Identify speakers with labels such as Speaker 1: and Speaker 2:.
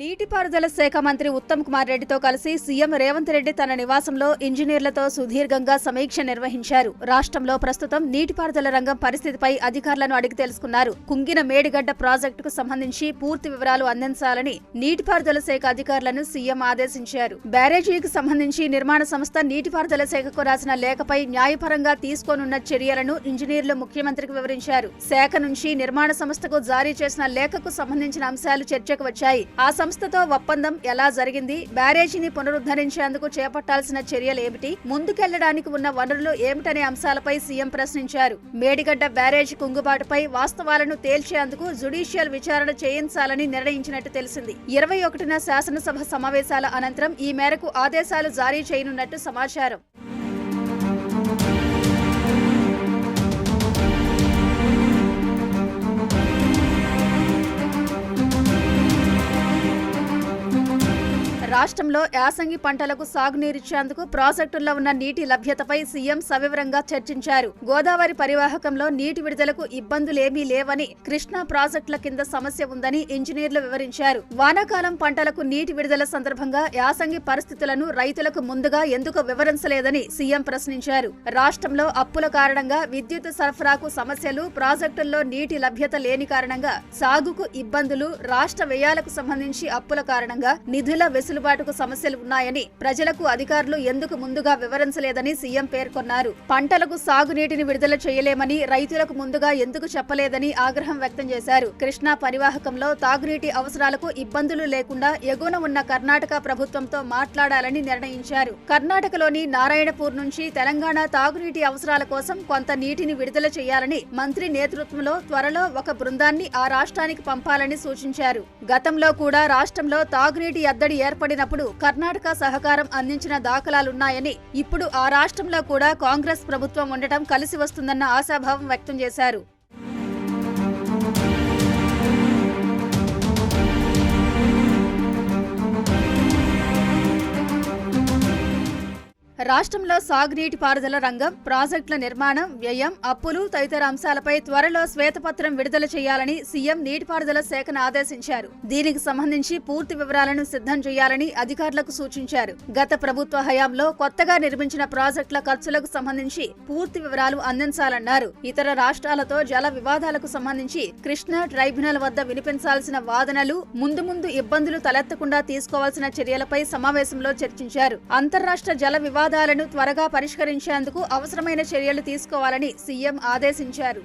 Speaker 1: నీటిపారుదల శాఖ మంత్రి ఉత్తమ్ కుమార్ రెడ్డితో కలిసి సీఎం రేవంత్ రెడ్డి తన నివాసంలో ఇంజనీర్లతో సుదీర్ఘంగా సమీక్ష నిర్వహించారు. రాష్ట్రంలో ప్రస్తుతం నీటిపారుదల రంగం పరిస్థితిపై అధికారులను అడిగి తెలుసుకున్నారు. కుంగిన మేడిగడ్డ ప్రాజెక్టుకు సంబంధించి పూర్తి వివరాలు అందించాలని నీటిపారుదల శాఖ అధికారులను సీఎం ఆదేశించారు. బ్యారేజీకి సంబంధించి నిర్మాణ సంస్థ నీటిపారుదల శాఖకు రాసిన లేఖపై న్యాయపరంగా తీసుకోనున్న చర్యలను ఇంజనీర్లు ముఖ్యమంత్రికి వివరించారు. శాఖ నుంచి నిర్మాణ సంస్థకు జారీ చేసిన లేఖకు సంబంధించిన అంశాలు చర్చకు వచ్చాయి. ఆ సంస్థతో ఒప్పందం ఎలా జరిగింది? బ్యారేజీని పునరుద్ధరించేందుకు చేపట్టాల్సిన చర్యలు ఏమిటి? ముందుకెళ్ళడానికి ఉన్న వనరులు ఏమిటనే అంశాలపై సీఎం ప్రశ్నించారు. మేడిగడ్డ బ్యారేజ్ కుంగుబాటుపై వాస్తవాలను తేల్చేందుకు జుడిషియల్ విచారణ చేయించాలని నిర్ణయించినట్టు తెలిసింది. ఇరవై ఒకటిన శాసనసభ సమావేశాల అనంతరం ఈ మేరకు ఆదేశాలు జారీ చేయనున్నట్టు సమాచారం. రాష్ట్రంలో యాసంగి పంటలకు సాగునీరిచ్చేందుకు ప్రాజెక్టుల్లో ఉన్న నీటి లభ్యతపై సీఎం సవివరంగా చర్చించారు. గోదావరి పరివాహకంలో నీటి విడుదలకు ఇబ్బందులేమీ లేవని కృష్ణా ప్రాజెక్టుల కింద సమస్య ఉందని ఇంజనీర్లు వివరించారు. వానాకాలం పంటలకు నీటి విడుదల సందర్భంగా యాసంగి పరిస్థితులను రైతులకు ముందుగా ఎందుకు వివరించలేదని సీఎం ప్రశ్నించారు. రాష్ట్రంలో అప్పుల కారణంగా విద్యుత్ సరఫరాకు సమస్యలు ప్రాజెక్టుల్లో నీటి లభ్యత లేని కారణంగా సాగుకు ఇబ్బందులు రాష్ట్ర వ్యయాలకు సంబంధించి అప్పుల కారణంగా నిధుల గిట్టుబాటుకు సమస్యలు ఉన్నాయని ప్రజలకు అధికారులు ఎందుకు ముందుగా వివరించలేదని సీఎం పేర్కొన్నారు. పంటలకు సాగునీటిని విడుదల చేయలేమని రైతులకు ముందుగా ఎందుకు చెప్పలేదని ఆగ్రహం వ్యక్తం చేశారు. కృష్ణా పరివాహకంలో తాగునీటి అవసరాలకు ఇబ్బందులు లేకుండా ఎగువన ఉన్న కర్ణాటక ప్రభుత్వంతో మాట్లాడాలని నిర్ణయించారు. కర్ణాటకలోని నారాయణపూర్ నుంచి తెలంగాణ తాగునీటి అవసరాల కోసం కొంత నీటిని విడుదల చేయాలని మంత్రి నేతృత్వంలో త్వరలో ఒక బృందాన్ని ఆ రాష్ట్రానికి పంపాలని సూచించారు. గతంలో కూడా రాష్ట్రంలో తాగునీటి ఎద్దడి ఏర్పడినప్పుడు కర్ణాటక సహకారం అందించిన దాఖలాలున్నాయని ఇప్పుడు ఆ రాష్ట్రంలో కూడా కాంగ్రెస్ ప్రభుత్వం ఉండటం కలిసి వస్తుందన్న ఆశాభావం వ్యక్తం చేశారు. రాష్ట్రంలో సాగునీటి పారుదల రంగం ప్రాజెక్టుల నిర్మాణం వ్యయం అప్పులు తదితర అంశాలపై త్వరలో శ్వేతపత్రం విడుదల చేయాలని సీఎం నీటిపారుదల శాఖను ఆదేశించారు. దీనికి సంబంధించి పూర్తి వివరాలను సిద్ధం చేయాలని అధికారులకు సూచించారు. గత ప్రభుత్వ హయాంలో కొత్తగా నిర్మించిన ప్రాజెక్టుల ఖర్చులకు సంబంధించి పూర్తి వివరాలు అందించాలన్నారు. ఇతర రాష్ట్రాలతో జల వివాదాలకు సంబంధించి కృష్ణా ట్రైబ్యునల్ వద్ద వినిపించాల్సిన వాదనలు ముందు ముందు ఇబ్బందులు తలెత్తకుండా తీసుకోవాల్సిన చర్యలపై సమావేశంలో చర్చించారు. అంతర్రాష్ట్ర జల వివాదాలను త్వరగా పరిష్కరించేందుకు అవసరమైన చర్యలు తీసుకోవాలని సీఎం ఆదేశించారు.